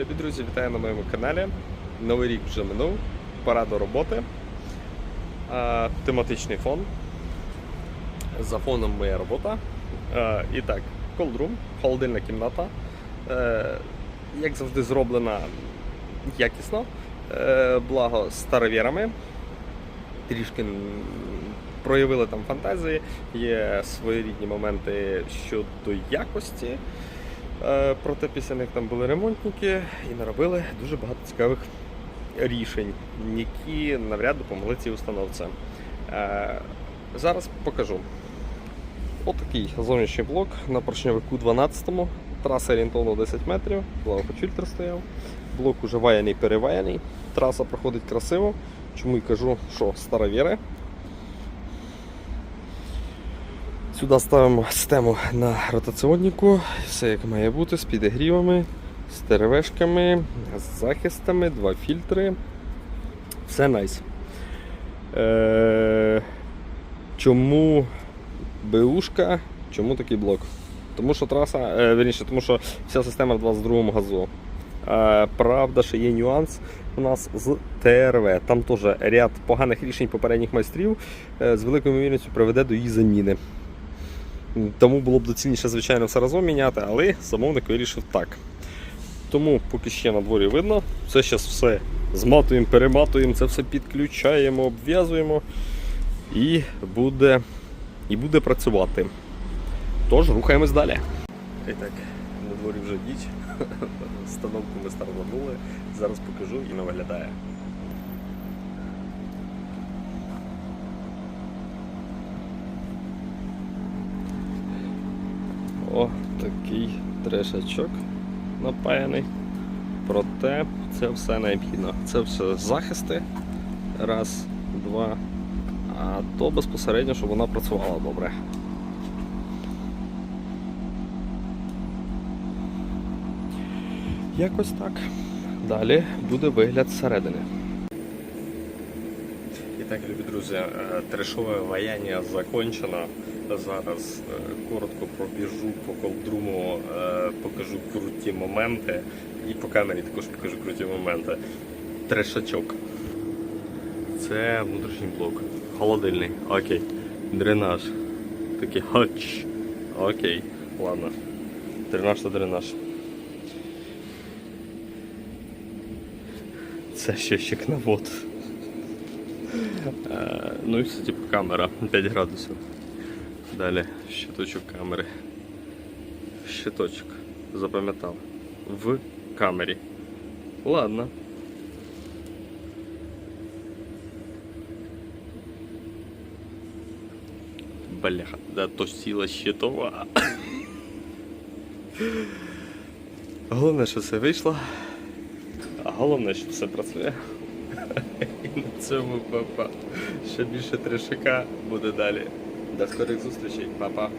Любі друзі, вітаю на моєму каналі. Новий рік вже минув, пора до роботи. Тематичний фон. За фоном моя робота. І так, колдрум, холодильна кімната. Е, як завжди, зроблена якісно. Е, благо старовірами. Трішки проявили там фантазії, є своєрідні моменти щодо якості. Е, Проте після них там були ремонтники і наробили дуже багато цікавих рішень, які навряд допомогли цій установці. Е, Зараз покажу. Отакий зовнішній блок на поршньовику 12 му Траса орієнтовно 10 метрів, фільтр стояв. Блок уже ваяний, переваяний. Траса проходить красиво. Чому і кажу, що старовіри. Сюди ставимо систему на ротаціоннику, все як має бути, з підігрівами, з ТРВшками, з захистами, два фільтри. Все найс. Е, чому БУшка, чому такий блок? Тому що траса, е, верніше, тому що вся система в 22 газу. Е, правда, що є нюанс у нас з ТРВ. Там теж ряд поганих рішень попередніх майстрів е, з великою ймовірністю приведе до її заміни. Тому було б доцільніше, звичайно, все разом міняти, але замовник вирішив так. Тому, поки ще на дворі видно, це зараз все зматуємо, перематуємо, це все підключаємо, обв'язуємо і буде, і буде працювати. Тож, рухаємось далі. І так, на дворі вже ніч. Становку ми стартанули. Зараз покажу і вона виглядає. О, такий трешачок напаяний. Проте це все необхідно. Це все захисти. Раз, два. А то безпосередньо, щоб вона працювала добре. Якось так. Далі буде вигляд зсередини. Так, любі друзі, е, трешове ваяння закончено. Зараз е, коротко пробіжу по колдруму, е, покажу круті моменти і по камері також покажу круті моменти. Трешачок. Це внутрішній блок. Холодильний. Окей. Дренаж. Такий хач. Окей. Ладно. Дренаж та дренаж. Це щощик на воду. Е, Ну і все, типу камера 5 градусів. Далі щиточок камери. Щиточок. Запам'ятав. В камері. Ладно. Бляха, да то сила щитова. Головне, що все вийшло. А головне, що все працює. На цьому папа. Ще більше трешика буде далі. До скорих зустрічей, папа.